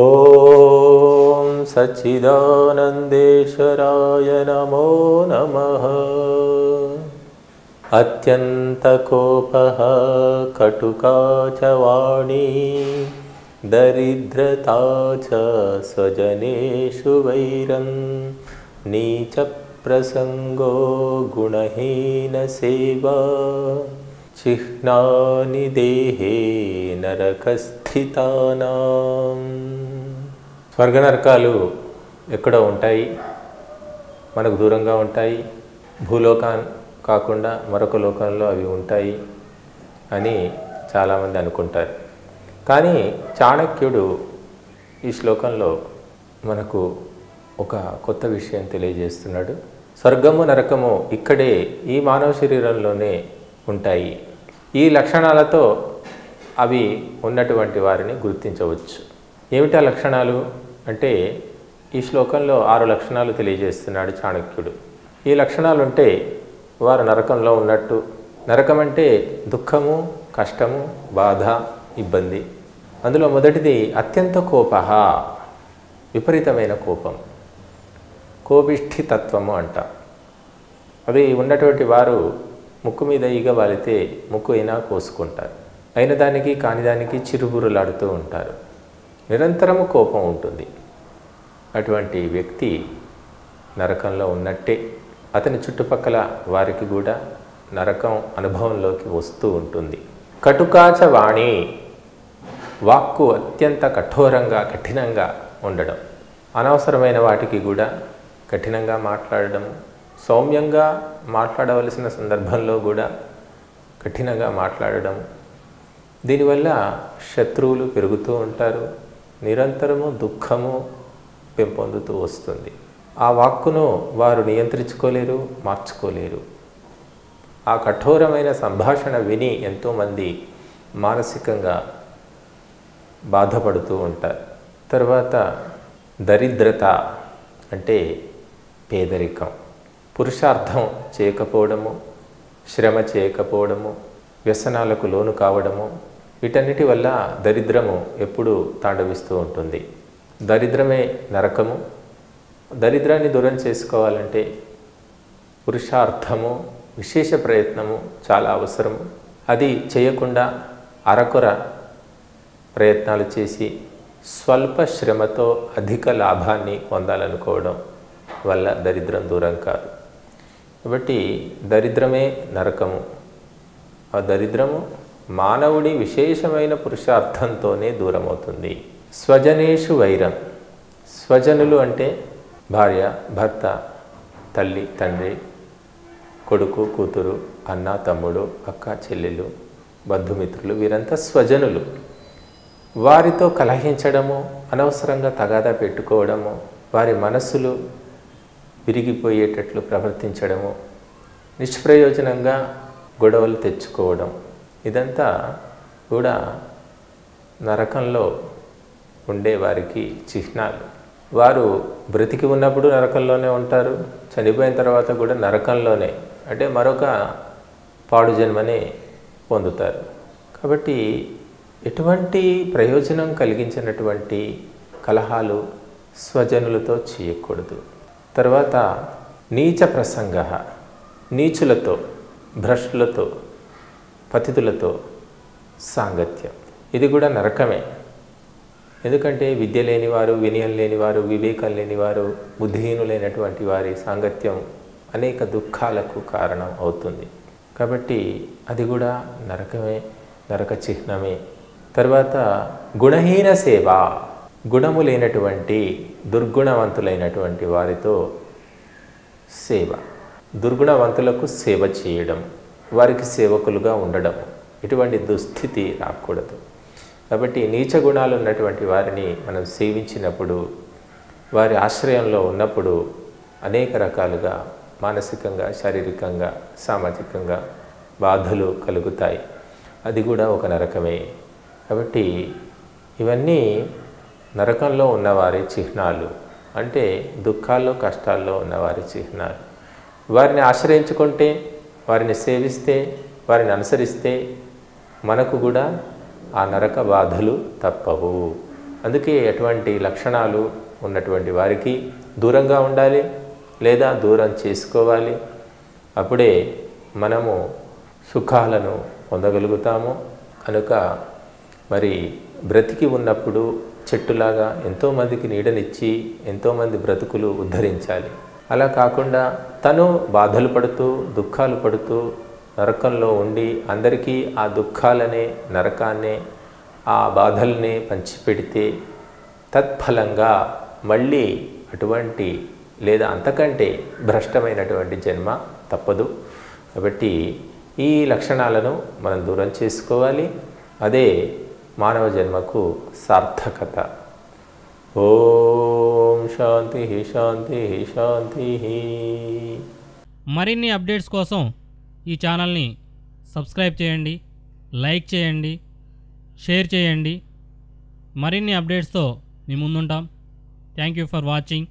ॐ सच्चिदानन्देश्वराय नमो नमः। अत्यन्तकोपः कटुका च वाणी दरिद्रता च स्वजनेषु वैरं नीचप्रसङ्गो गुणहीनसेवा చిహ్నాని దేహే నరకస్థితానాం స్వర్గ నరకాలు ఎక్కడో ఉంటాయి మనకు దూరంగా ఉంటాయి భూలోకం కాకుండా మరొక లోకంలో అవి ఉంటాయి అని చాలామంది అనుకుంటారు. కానీ చాణక్యుడు ఈ శ్లోకంలో మనకు ఒక కొత్త విషయం తెలియజేస్తున్నాడు. స్వర్గము నరకము ఇక్కడే ఈ మానవ శరీరంలోనే ఉంటాయి. ఈ లక్షణాలతో అవి ఉన్నటువంటి వారిని గుర్తించవచ్చు. ఏమిటా లక్షణాలు? అంటే ఈ శ్లోకంలో ఆరు లక్షణాలు తెలియజేస్తున్నాడు చాణక్యుడు. ఈ లక్షణాలు ఉంటే వారు నరకంలో ఉన్నట్టు. నరకం అంటే దుఃఖము కష్టము బాధ ఇబ్బంది. అందులో మొదటిది అత్యంత కోప విపరీతమైన కోపం. కోపిష్ఠి తత్వము అంట. అది ఉన్నటువంటి వారు ముక్కు మీద ఈగ వాలితే ముక్కు అయినా కోసుకుంటారు. అయిన దానికి కాని దానికి చిరుబురులాడుతూ ఉంటారు. నిరంతరము కోపం ఉంటుంది. అటువంటి వ్యక్తి నరకంలో ఉన్నట్టే అతని చుట్టుపక్కల వారికి కూడా నరకం అనుభవంలోకి వస్తూ ఉంటుంది. కటుకాచ వాణి వాక్కు అత్యంత కఠోరంగా కఠినంగా ఉండడం అనవసరమైన వాటికి కూడా కఠినంగా మాట్లాడడం సౌమ్యంగా మాట్లాడవలసిన సందర్భంలో కూడా కఠినంగా మాట్లాడడం. దీనివల్ల శత్రువులు పెరుగుతూ ఉంటారు. నిరంతరము దుఃఖము పెంపొందుతూ వస్తుంది. ఆ వాక్కును వారు నియంత్రించుకోలేరు మార్చుకోలేరు. ఆ కఠోరమైన సంభాషణ విని ఎంతోమంది మానసికంగా బాధపడుతూ ఉంటారు. తర్వాత దరిద్రత అంటే పేదరికం. పురుషార్థం చేయకపోవడము శ్రమ చేయకపోవడము వ్యసనాలకు లోను కావడము వీటన్నిటి వల్ల దరిద్రము ఎప్పుడూ తాండవిస్తూ ఉంటుంది. దరిద్రమే నరకము. దరిద్రాన్ని దూరం చేసుకోవాలంటే పురుషార్థము విశేష ప్రయత్నము చాలా అవసరము అది చేయకుండా అరకొర ప్రయత్నాలు చేసి స్వల్ప శ్రమతో అధిక లాభాన్ని పొందాలనుకోవడం వల్ల దరిద్రం దూరం కాదు. కాబట్టి దరిద్రమే నరకము. ఆ దరిద్రము మానవుడి విశేషమైన పురుషార్థంతోనే దూరమవుతుంది. స్వజనేషు వైరం. స్వజనులు అంటే భార్య భర్త తల్లి తండ్రి కొడుకు కూతురు అన్న తమ్ముడు అక్క చెల్లెలు బంధుమిత్రులు వీరంతా స్వజనులు. వారితో కలహించడము అనవసరంగా తగాదా పెట్టుకోవడము వారి మనస్సులు విరిగిపోయేటట్లు ప్రవర్తించడము నిష్ప్రయోజనంగా గొడవలు తెచ్చుకోవడం ఇదంతా కూడా నరకంలో ఉండే వారికి చిహ్నాలు. వారు బ్రతికి ఉన్నప్పుడు నరకంలోనే ఉంటారు చనిపోయిన తర్వాత కూడా నరకంలోనే అంటే మరొక పాడు జన్మని పొందుతారు. కాబట్టి ఎటువంటి ప్రయోజనం కలిగించినటువంటి కలహాలు స్వజనులతో చేయకూడదు. తర్వాత నీచ ప్రసంగ నీచులతో భ్రష్టులతో పతితులతో సాంగత్యం. ఇది కూడా నరకమే. ఎందుకంటే విద్య లేనివారు వినయం లేనివారు వివేకం లేనివారు బుద్ధిహీనులైనటువంటి వారి సాంగత్యం అనేక దుఃఖాలకు కారణం అవుతుంది. కాబట్టి అది కూడా నరకమే నరక చిహ్నమే. తర్వాత గుణహీన సేవ. గుణము లేనటువంటి దుర్గుణవంతులైనటువంటి వారితో సేవ. దుర్గుణవంతులకు సేవ చేయడం వారికి సేవకులుగా ఉండడం. ఇటువంటి దుస్థితి రాకూడదు. కాబట్టి నీచ గుణాలు ఉన్నటువంటి వారిని మనం సేవించినప్పుడు వారి ఆశ్రయంలో ఉన్నప్పుడు అనేక రకాలుగా మానసికంగా శారీరకంగా సామాజికంగా బాధలు కలుగుతాయి. అది కూడా ఒక నరకమే. కాబట్టి ఇవన్నీ నరకంలో ఉన్నవారి చిహ్నాలు అంటే దుఃఖాల్లో కష్టాల్లో ఉన్నవారి చిహ్నాలు. వారిని ఆశ్రయించుకుంటే వారిని సేవిస్తే వారిని అనుసరిస్తే మనకు కూడా ఆ నరక బాధలు తప్పవు. అందుకే ఎటువంటి లక్షణాలు ఉన్నటువంటి వారికి దూరంగా ఉండాలి లేదా దూరం చేసుకోవాలి. అప్పుడే మనము సుఖాలను పొందగలుగుతాము. కనుక మరి బ్రతికి ఉన్నప్పుడు చెట్టులాగా ఎంతోమందికి నీడనిచ్చి ఎంతోమంది బ్రతుకులు ఉద్ధరించాలి. అలా కాకుండా తను బాధలు పడుతూ దుఃఖాలు పడుతూ నరకంలో ఉండి అందరికీ ఆ దుఃఖాలనే నరకాన్నే ఆ బాధల్ని పంచిపెడితే తత్ఫలంగా మళ్ళీ అటువంటి లేదా అంతకంటే భ్రష్టమైనటువంటి జన్మ తప్పదు. కాబట్టి ఈ లక్షణాలను మనం దూరం చేసుకోవాలి. అదే మానవ జన్మకు సార్థకత. ఓం శాంతి శాంతి శాంతి. మరిన్ని అప్డేట్స్ కోసం ఈ ఛానల్ని సబ్స్క్రైబ్ చేయండి లైక్ చేయండి షేర్ చేయండి. మరిన్ని అప్డేట్స్తో మీ ముందుంటాం. Thank you for watching